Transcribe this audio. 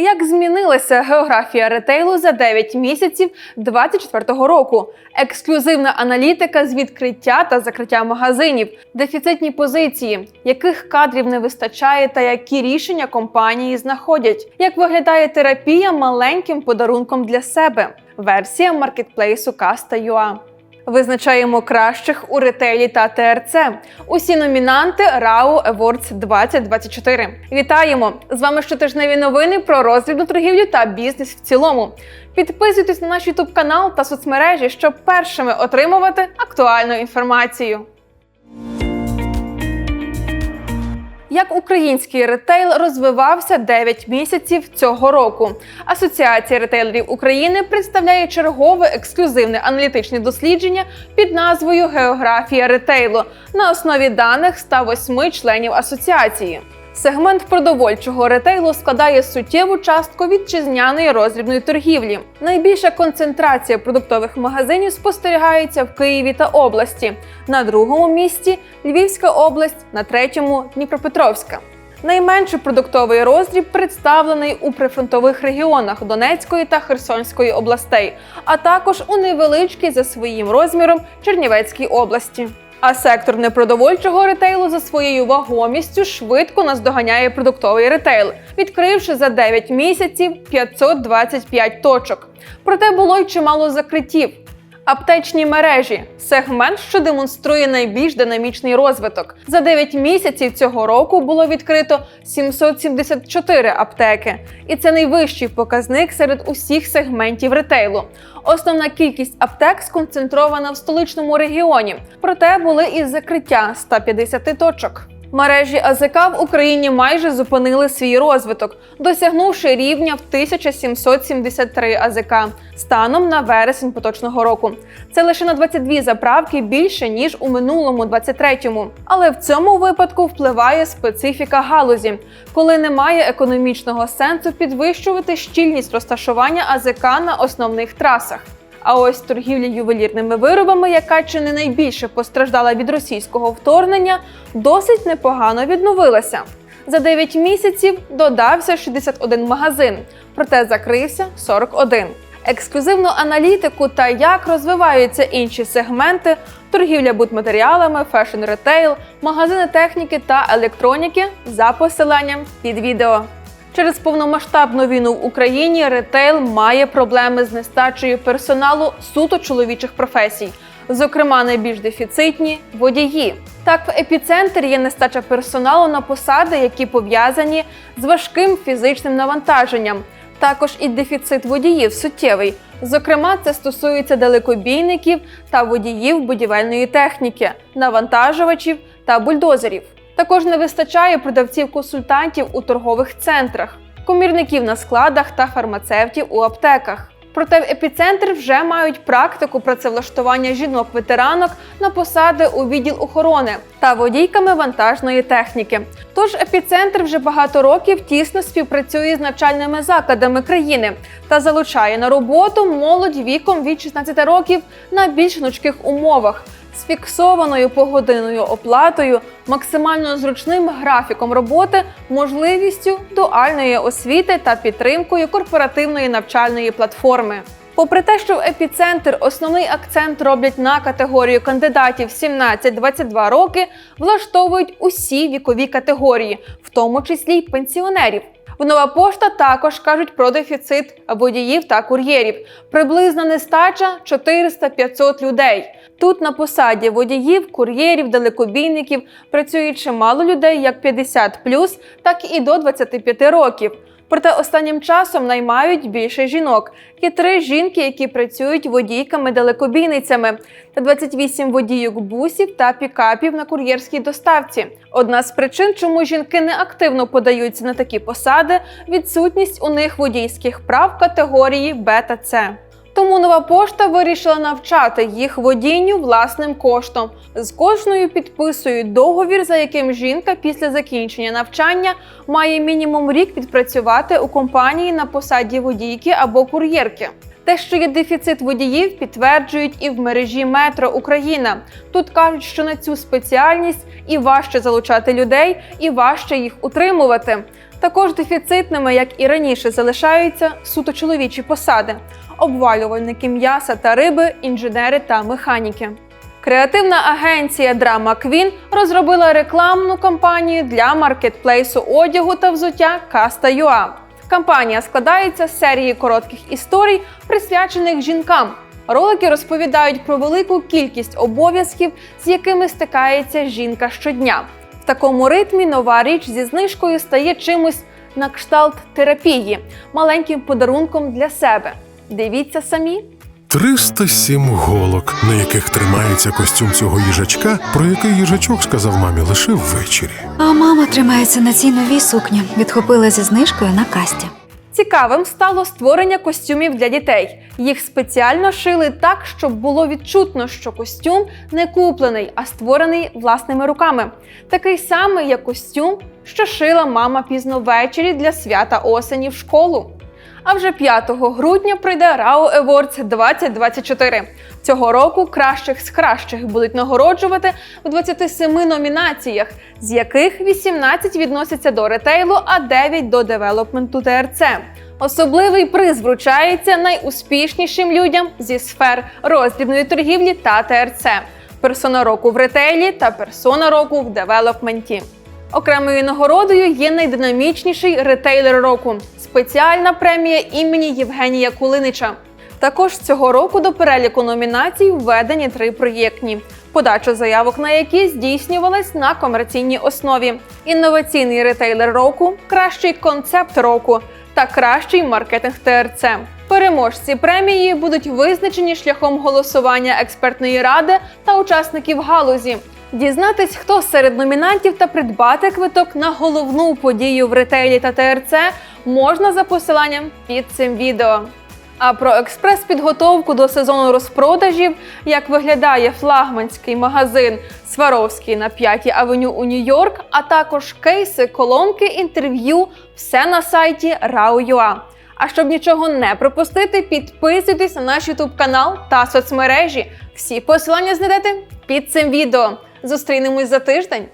Як змінилася географія ретейлу за 9 місяців 2024 року? Ексклюзивна аналітика з відкриття та закриття магазинів, дефіцитні позиції, яких кадрів не вистачає та які рішення компанії знаходять? Як виглядає терапія маленьким подарунком для себе? Версія маркетплейсу Каста.ua. Визначаємо кращих у ретелі та ТРЦ. Усі номінанти Рау Awards 2024. Вітаємо! З вами щотижневі новини про розвідну торгівлю та бізнес в цілому. Підписуйтесь на наш YouTube канал та соцмережі, щоб першими отримувати актуальну інформацію. Як український ретейл розвивався 9 місяців цього року. Асоціація ретейлерів України представляє чергове ексклюзивне аналітичне дослідження під назвою Географія ретейлу на основі даних 108 членів асоціації. Сегмент продовольчого ретейлу складає суттєву частку вітчизняної роздрібної торгівлі. Найбільша концентрація продуктових магазинів спостерігається в Києві та області. На другому місці Львівська область, на третьому Дніпропетровська. Найменший продуктовий роздріб представлений у прифронтових регіонах Донецької та Херсонської областей, а також у невеличкій за своїм розміром Чернівецькій області. А сектор непродовольчого ретейлу за своєю вагомістю швидко наздоганяє продуктовий ретейл, відкривши за 9 місяців 525 точок. Проте було й чимало закриттів. Аптечні мережі сегмент, що демонструє найбільш динамічний розвиток. За 9 місяців цього року було відкрито 774 аптеки, і це найвищий показник серед усіх сегментів ретейлу. Основна кількість аптек сконцентрована в столичному регіоні, проте були і закриття 150 точок. Мережі АЗК в Україні майже зупинили свій розвиток, досягнувши рівня в 1773 АЗК станом на вересень поточного року. Це лише на 22 заправки більше ніж у минулому 23-му. Але в цьому випадку впливає специфіка галузі, коли немає економічного сенсу підвищувати щільність розташування АЗК на основних трасах. А ось торгівля ювелірними виробами, яка чи не найбільше постраждала від російського вторгнення, досить непогано відновилася. За 9 місяців додався 61 магазин, проте закрився 41. Ексклюзивну аналітику та як розвиваються інші сегменти торгівля будматеріалами, фешн ретейл, магазини техніки та електроніки за посиланням під відео. Через повномасштабну війну в Україні ретейл має проблеми з нестачею персоналу суто чоловічих професій, зокрема найбільш дефіцитні водії. Так, в епіцентрі є нестача персоналу на посади, які пов'язані з важким фізичним навантаженням. Також і дефіцит водіїв суттєвий. Зокрема, це стосується далекобійників та водіїв будівельної техніки, навантажувачів та бульдозерів. Також не вистачає продавців-консультантів у торгових центрах, комірників на складах та фармацевтів у аптеках. Проте в епіцентр вже мають практику працевлаштування жінок-ветеранок на посади у відділ охорони та водійками вантажної техніки. Тож епіцентр вже багато років тісно співпрацює з навчальними закладами країни та залучає на роботу молодь віком від 16 років на більш гнучких умовах з фіксованою погодинною оплатою, максимально зручним графіком роботи, можливістю дуальної освіти та підтримкою корпоративної навчальної платформи. Попри те, що в епіцентр основний акцент роблять на категорію кандидатів 17-22 роки, влаштовують усі вікові категорії, в тому числі й пенсіонерів. В нова пошта також кажуть про дефіцит водіїв та кур'єрів. Приблизна нестача 400-500 людей. Тут на посаді водіїв, кур'єрів, далекобійників працює чимало людей як 50 так і до 25 років. Проте останнім часом наймають більше жінок. Є три жінки, які працюють водійками-далекобійницями, та 28 водійок бусів та пікапів на кур'єрській доставці. Одна з причин, чому жінки не активно подаються на такі посади відсутність у них водійських прав категорії Б та С. Тому нова пошта вирішила навчати їх водінню власним коштом. З кожною підписують договір, за яким жінка після закінчення навчання має мінімум рік відпрацювати у компанії на посаді водійки або кур'єрки. Те, що є дефіцит водіїв, підтверджують і в мережі Метро Україна. Тут кажуть, що на цю спеціальність і важче залучати людей, і важче їх утримувати. Також дефіцитними, як і раніше, залишаються суто чоловічі посади: обвалювальники м'яса та риби, інженери та механіки. Креативна агенція Drama Queen розробила рекламну кампанію для маркетплейсу одягу та взуття Каста.ua. Кампанія складається з серії коротких історій, присвячених жінкам. Ролики розповідають про велику кількість обов'язків, з якими стикається жінка щодня. Такому ритмі нова річ зі знижкою стає чимось на кшталт терапії, маленьким подарунком для себе. Дивіться самі. 307 голок, на яких тримається костюм цього їжачка, про який їжачок сказав мамі лише ввечері. А мама тримається на цій новій сукні. Відхопила зі знижкою на касті. Цікавим стало створення костюмів для дітей. Їх спеціально шили так, щоб було відчутно, що костюм не куплений, а створений власними руками. Такий самий, як костюм, що шила мама пізно ввечері для свята осені в школу. А вже 5 грудня прийде RAO Awards 2024. Цього року кращих з кращих будуть нагороджувати в 27 номінаціях, з яких 18 відносяться до ретейлу, а 9 до девелопменту ТРЦ. Особливий приз вручається найуспішнішим людям зі сфер роздрібної торгівлі та ТРЦ, персона року в ретейлі та персона року в девелопменті. Окремою нагородою є найдинамічніший ретейлер року спеціальна премія імені Євгенія Кулинича. Також цього року до переліку номінацій введені три проєктні, подача заявок на які здійснювалась на комерційній основі: інноваційний ретейлер року, кращий концепт року та кращий маркетинг ТРЦ. Переможці премії будуть визначені шляхом голосування експертної ради та учасників галузі. Дізнатись, хто серед номінантів та придбати квиток на головну подію в ретейлі та ТРЦ можна за посиланням під цим відео. А про експрес-підготовку до сезону розпродажів, як виглядає флагманський магазин Сваровський на 5-й авеню у Нью-Йорк, а також кейси, колонки, інтерв'ю, все на сайті RAW.ua. А щоб нічого не пропустити, підписуйтесь на наш YouTube канал та соцмережі. Всі посилання знайдете під цим відео. Зустрінемось за тиждень.